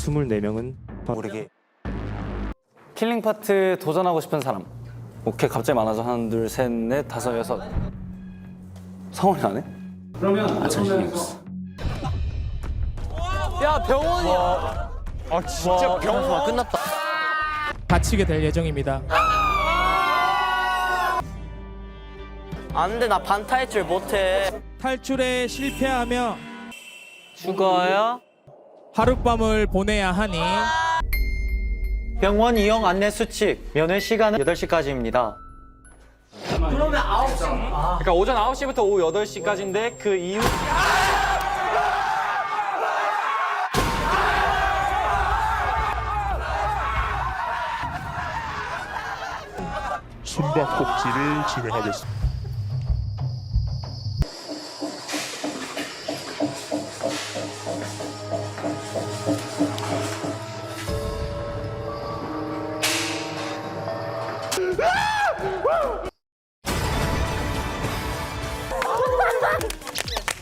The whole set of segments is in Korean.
24명은 모르게 킬링 파트 도전하고 싶은 사람. 오케이 갑자기 많아져 하나 둘셋넷 다섯 여섯. 성원이 안 해? 그러면 아 자신이 없어. 야 병원이. 아 진짜 병 끝났다. 바치게 될 예정입니다. 안돼 나 반타일줄 못해 탈출에 실패하며 죽어요? 하룻밤을 보내야 하니 병원 이용 안내 수칙 면회 시간은 8시까지입니다. 그러니까 오전 9시부터 오후 8시까지인데 그 이후 숨바꼭질을 진행하겠습니다.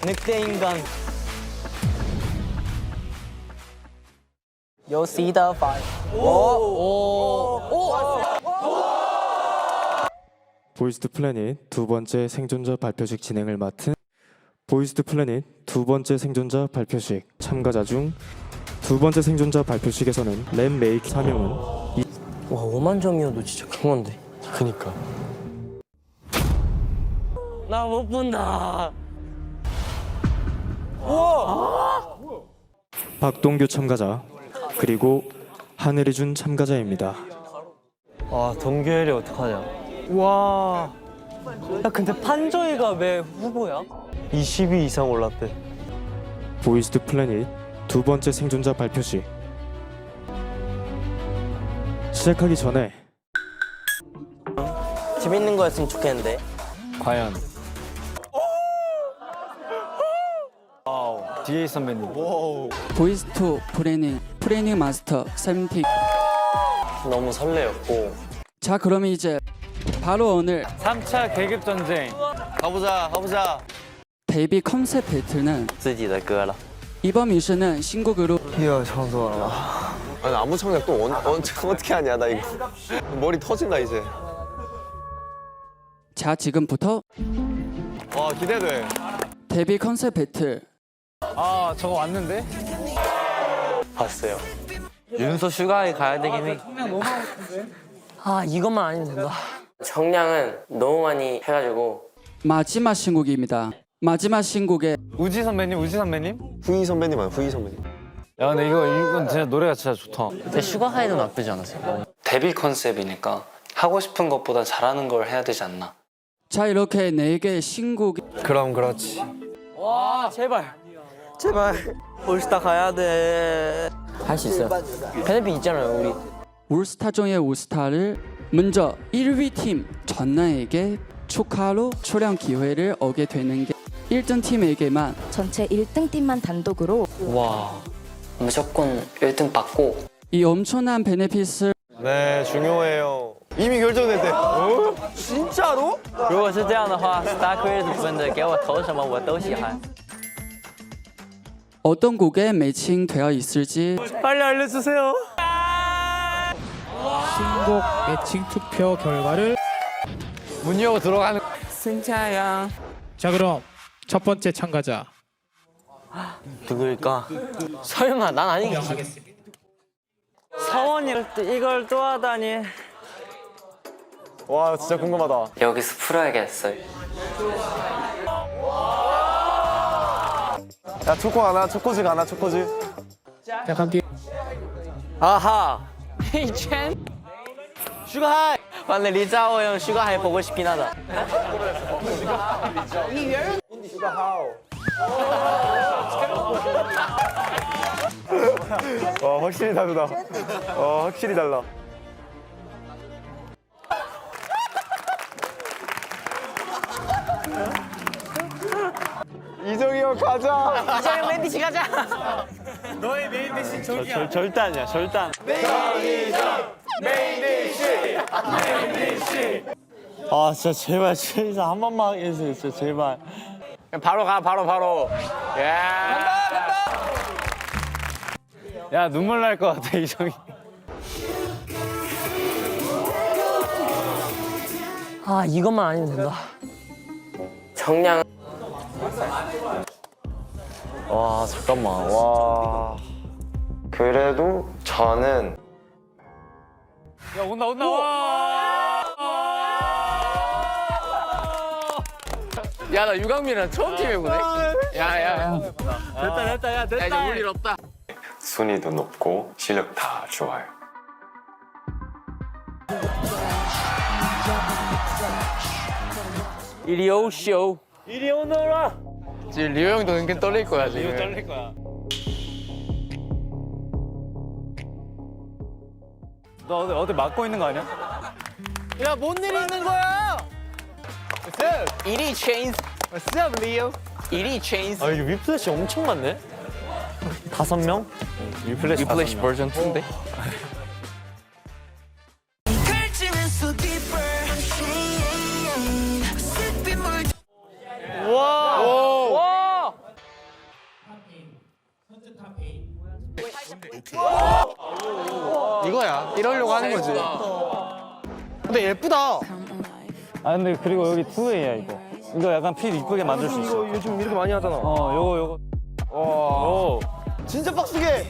늑대 인간. The fire 보이스드 플래닛 두 번째 생존자 발표식 진행을 맡은 보이스드 플래닛 두 번째 생존자 발표식 참가자 중 두 번째 생존자 발표식에서는 랩 메이크 사명은 와 5만 점이어도 진짜 큰 건데 그니까. 나 못 본다 박동규 참가자 그리고 하늘이 준 참가자입니다. 와 동규열이 어떡하냐 와. 야 근데 판저이가 왜 후보야? 22 이상 올랐대. 보이스드 플래닛 두 번째 생존자 발표식 시작하기 전에 재밌는 거였으면 좋겠는데 과연. 뒤에 선배님. 보이스2 프레닝 프레닝 마스터 세븐틴 너무 설레였고 자 그러면 이제 바로 오늘 3차 계급 전쟁. 가보자 가보자 데뷔 컨셉 배틀은 自己的歌了 이번 미션은 신곡으로 아니 아무 창작 또 언, 언, 어떻게 하냐 나 이거 머리 터진다 이제 자 지금부터 와 기대돼. 데뷔 컨셉 배틀. 아 저거 왔는데? 봤어요. 윤서 슈가에 가야 되긴 해 아 이것만 아니면 된다. 정량은 너무 많이 해가지고. 마지막 신곡입니다. 마지막 신곡에 우지 선배님, 우지 선배님? 후이 선배님 아니 후이 선배님. 야 근데 이거 이건 진짜 노래가 진짜 좋다. 근데 슈가 하이도 나쁘지 않았어요. 데뷔 컨셉이니까 하고 싶은 것보다 잘하는 걸 해야 되지 않나. 자 이렇게 네 개의 신곡이 그럼 그렇지. 와 제발. 제발. 올스타 가야 돼 할 수 있어요. 베네핏 있잖아요 우리. 올스타 중의 올스타를 먼저 1위 팀 전나에게 축하로 출연 기회를 얻게 되는 게 1등 팀에게만 전체 1등 팀만 단독으로 와 무조건 1등 받고. 이 엄청난 베네핏을 네 중요해요 이미 결정됐대 어? 如果是这样的话 Star Quiz 分的给我投什么我都喜欢 어떤 곡에 매칭되어 있을지 빨리 알려주세요 신곡 매칭 투표 결과를 문 열고 들어가는. 승차양 자 그럼 첫 번째 참가자 누구일까? 설마 난 아니겠지 서원이 이걸 또 하다니 와 진짜 궁금하다. 여기서 풀어야겠어요. 야 초코 하나 초코즈 하나 초코즈 자 함께 아하. 이첸 슈가하이. 맞네 리자오 형 슈가하이 보고 싶긴 하다. 와 확실히 다르다. 와 확실히 달라 이정이 형 가자 이정이 맨 디시 가자 절, 절대 아니야 절대 안. 아 진짜 제발 진짜 한 번만 해주세요 진짜 제발 바로 가, 바로 바로. 야. 야 눈물 날 것 같아 이정이. 아 이것만 아니면 된다. 정량 와 잠깐만 와 그래도 저는 야 온다 온다 와. 야나 유강민이랑 처음 팀 해보네. 야야 됐다 됐다 야 됐다. 이제 볼일 없다. 순위도 높고 실력 다 좋아요. 이리 오쇼. 이리 오너라. 지금 리오 형도 은근 떨릴 거야 지금. 떨릴 거야. 너 어디 어디 막고 있는 거 아니야? 야뭔 일이 있는 거야? 이리 체인스. What's up, Leo? 이리 체인스. 아 이게 위플래시 엄청 많네 다섯 명? 리플래시 버전 2인데? 예쁘다 아 근데 그리고 여기 투웨이야 이거. 이거 약간 필 이쁘게 만들 수 있어. 요즘 이렇게 많이 하잖아. 어 요거 요거. 오. 진짜 빡세게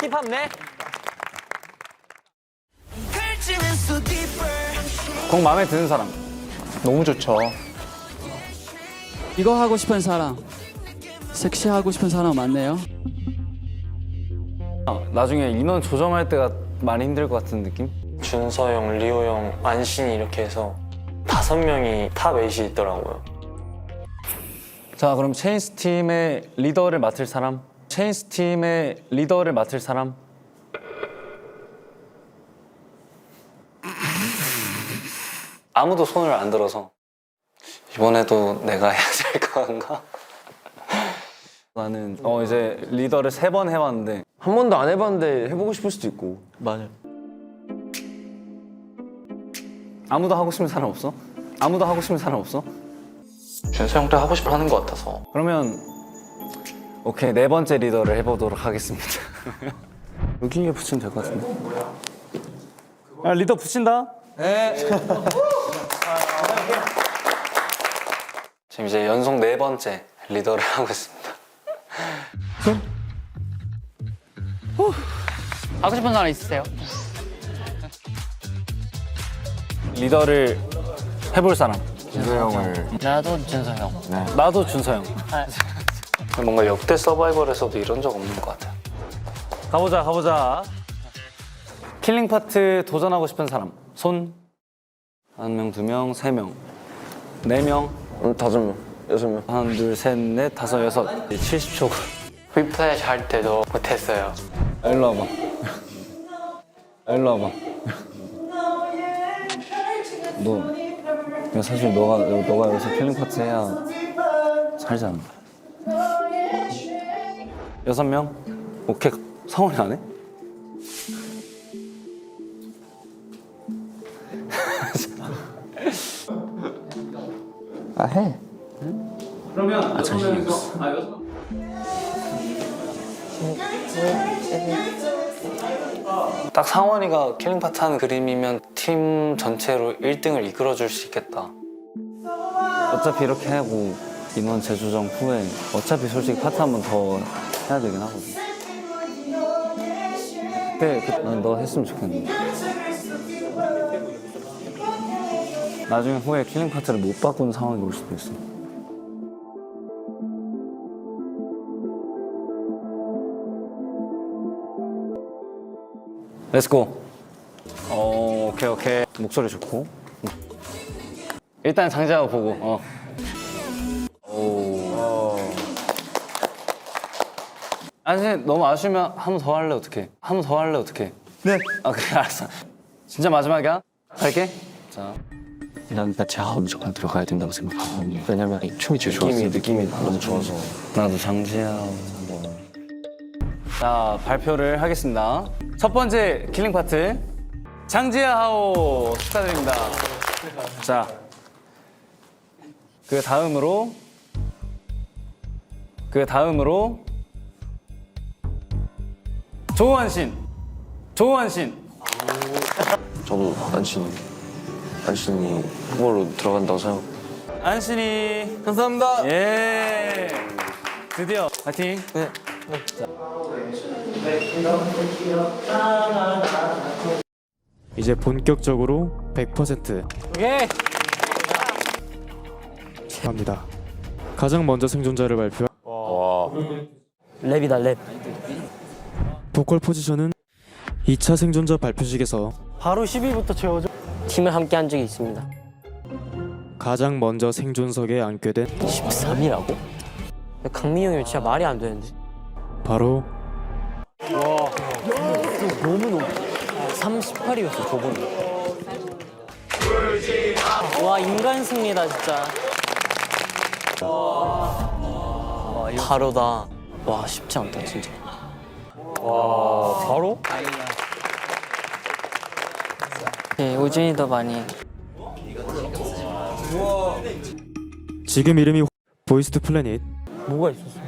힙합네. 곡 마음에 드는 사람. 너무 좋죠 이거 하고 싶은 사람 섹시하고 싶은 사람 많네요 어, 나중에 인원 조정할 때가 많이 힘들 것 같은 느낌? 준서 형, 리오 형, 안신이 이렇게 해서 다섯 명이 탑 8이 있더라고요 자 그럼 체인스 팀의 리더를 맡을 사람. 체인스 팀의 리더를 맡을 사람. 아무도 손을 안 들어서 이번에도 내가 해야 될 건가? 나는 어 이제 리더를 세 번 해봤는데 한 번도 안 해봤는데 해보고 싶을 수도 있고. 맞아요 아무도 하고 싶은 사람 없어? 아무도 하고 싶은 사람 없어? 준서 형도 하고 싶어 하는 것 같아서 그러면 오케이 네 번째 리더를 해보도록 하겠습니다. 여기에 붙이면 될 것 같은데. 야 리더 붙인다. 지금 이제 연속 네 번째 리더를 하고 있습니다. 하고 싶은 사람 있으세요? 리더를 해볼 사람. 나도 준서 형. 나도 준서 형. 뭔가 역대 서바이벌에서도 이런 적 없는 것 같아요 가보자 가보자. 킬링 파트 도전하고 싶은 사람. 손. 한 명, 두 명, 세 명, 네 명, 음, 다섯 명, 여섯 명. 하나, 둘, 셋, 넷, 다섯, 여섯. 70초. 위플래시 할 때도 못했어요. 일로 와봐. 일로 와봐. 너, 야, 사실 너가 너가 여기서 킬링 파트 해야 살잖아. 여섯 명? 오케이. 성원이 안 해? 아 해. 그러면 아, 자신 있어. 아, 여섯 딱 상원이가 킬링 파트 하는 그림이면 팀 전체로 1등을 이끌어 줄 수 있겠다 어차피 이렇게 하고 인원 재조정 후에 어차피 솔직히 파트 한 번 더 해야 되긴 하거든. 그때 그, 난너 했으면 좋겠는데. 나중에 후에 킬링 파트를 못 바꾸는 상황이 올 수도 있어. 렛츠고. 어, 오케이 오케이. 목소리 좋고. 일단 장자가 보고. 어. 오. 아니 너무 아쉬우면 한 번 더 할래 어떡해? 한 번 더 할래 어떡해? 네. 아 그래 알았어. 진짜 마지막이야? 갈게. 자. 난 제가 무조건 들어가야 된다고 생각하고 왜냐면 이 춤이 제일 좋았어요 느낌이 너무 좋아서. 나도 장지야. 자 발표를 하겠습니다. 첫 번째 킬링 파트 장지하 하오 축하드립니다. 자 그 다음으로 그 다음으로 조한신 조한신 저도 안신 안신이 후보로 들어간다고 생각. 안신이 감사합니다. 예 드디어 파이팅 이제 본격적으로 100% 오케이. 합니다. 가장 먼저 생존자를 발표. 랩이다 랩. 보컬 포지션은 2차 생존자 발표식에서 바로 10위부터 채워줘. 팀을 함께 한 적이 있습니다. 가장 먼저 생존석에 앉게 된 13이라고? 강민이 형이 진짜 말이 안 되는데. 바로 너무 높. 38이었어 저번에. 와 인간 승리다 진짜. 바로다. 와 쉽지 않다 진짜. 와 바로? 네 우진이 더 많이. 지금 이름이 보이스트 플래닛 뭐가 있었어?